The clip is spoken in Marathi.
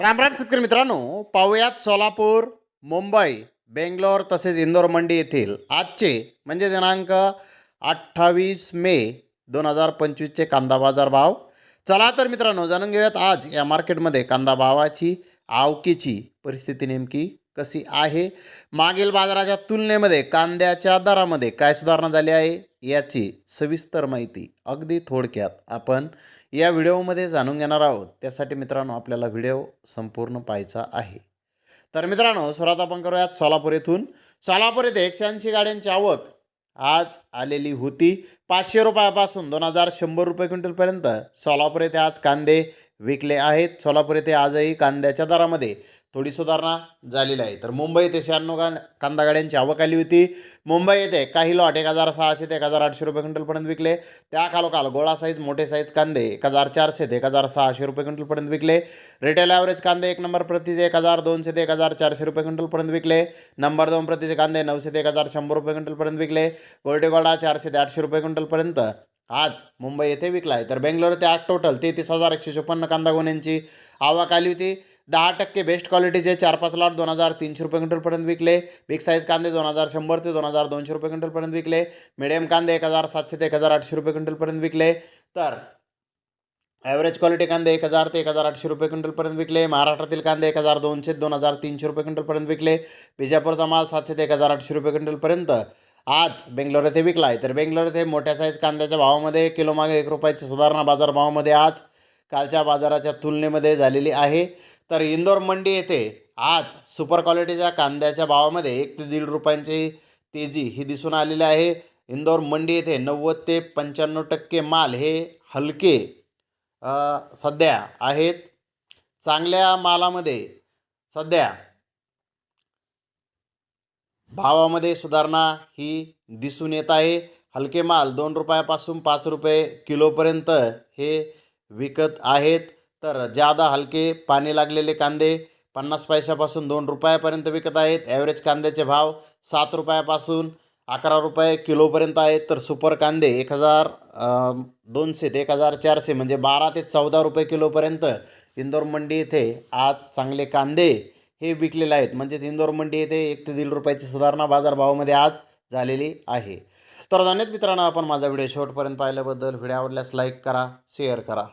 राम राम शेतकरी मित्रांनो. पाहुयात सोलापूर मुंबई बेंगलोर तसेच इंदोर मंडी येथील आजचे म्हणजे दिनांक अठ्ठावीस मे दोन हजार पंचवीसचे कांदा बाजार भाव. चला तर मित्रांनो जाणून घेऊयात आज या मार्केटमध्ये कांदा भावाची आवकीची परिस्थिती नेमकी कशी आहे? मागील बाजाराच्या तुलनेमध्ये कांद्याच्या दरामध्ये काय सुधारणा झाली आहे? याची सविस्तर माहिती अगदी थोडक्यात आपण या व्हिडिओमध्ये जाणून घेणार आहोत. त्यासाठी मित्रांनो आपल्याला व्हिडिओ संपूर्ण पाहायचा आहे. तर मित्रांनो सुरुवात आपण करूयात सोलापूर येथून. सोलापूर येथे एकशे ऐंशी गाड्यांची आवक आज आलेली होती. पाचशे रुपयापासून दोन हजार शंभर रुपये क्विंटलपर्यंत सोलापूर येथे आज कांदे विकले आहेत. सोलापूर येथे आजही कांद्याच्या दरामध्ये थोडी सुधारणा झालेली आहे. तर मुंबई येथे शहाण्णव गा कांदा गाड्यांची आवक आली होती. मुंबई येथे काही लॉट एक हजार सहाशे ते एक हजार आठशे रुपये क्विंटलपर्यंत विकले. त्या खालोखाल गोळा साईज मोठे साईज कांदे एक हजार चारशे ते एक हजार सहाशे रुपये क्विंटलपर्यंत विकले. रिटेल ॲव्हरेज कांदे एक नंबर प्रतीचे एक हजार दोनशे ते एक हजार चारशे रुपये क्विंटलपर्यंत विकले. नंबर दोन प्रतीचे कांदे नऊशे ते एक हजार शंभर रुपये क्विंटलपर्यंत विकले. गोल्डे गोल्डा चारशे ते आठशे रुपये क्विंटल क्विंटलपर्यंत आज मुंबई येथे विकला आहे तर बेंगलोर येथे आठ टोटल तेहतीस हजार एकशे चोपन्न कांदा गोण्यांची आवक आली होती. दहा टक्के बेस्ट क्वालिटीचे चार पाच लॉट दोन हजार तीनशे रुपये क्विंटलपर्यंत विकले. बिग साईज कांदे दोन हजार शंभर ते दोन हजार दोनशे रुपये क्विंटलपर्यंत विकले. मिडियम कांदे एक हजार सातशे ते एक हजार आठशे रुपये क्विंटलपर्यंत विकले. तर ॲव्हरेज क्वालिटी कांदे एक हजार ते एक हजार आठशे रुपये क्विंटलपर्यंत विकले. महाराष्ट्रातील कांदे एक हजार दोनशे दोन हजार तीनशे रुपये क्विंटलपर्यंत विकले. बिजापूरचा माल सातशे ते एक हजार आठशे रुपये क्विंटलपर्यंत आज बेंगलोर येथे विकला आहे तर बेंगलोर येथे मोठ्या साईज कांद्याच्या भावामध्ये किलोमागे एक रुपयाची सुधारणा बाजारभावामध्ये आज कालच्या बाजाराच्या तुलनेमध्ये झालेली आहे. तर इंदोर मंडी येथे आज सुपर क्वालिटीच्या कांद्याच्या भावामध्ये एक ते दीड रुपयांची तेजी ही दिसून आलेली आहे. इंदोर मंडी येथे नव्वद ते पंच्याण्णव टक्के माल हे हलके सध्या आहेत. चांगल्या मालामध्ये सध्या भावामध्ये सुधारणा ही दिसून येत आहे. हलके माल दोन रुपयापासून पाच रुपये किलोपर्यंत हे विकत आहेत. तर जादा हलके पाणी लागलेले कांदे पन्नास पैशापासून दोन रुपयापर्यंत विकत आहेत. ॲव्हरेज कांद्याचे भाव सात रुपयापासून अकरा रुपये किलोपर्यंत आहेत. तर सुपर कांदे एक हजार दोनशे ते एक हजार चारशे म्हणजे बारा ते चौदा रुपये किलोपर्यंत इंदोर मंडी येथे आज चांगले कांदे हे विकलेले आहेत. म्हणजेच इंदोर मंडी येथे एक ते दीड रुपयाची सुधारणा बाजारभावामध्ये आज झालेली आहे. तर धन्यवाद मित्रांनो आपण माझा व्हिडिओ शेवटपर्यंत पाहिल्याबद्दल. व्हिडिओ आवडल्यास लाईक करा शेअर करा.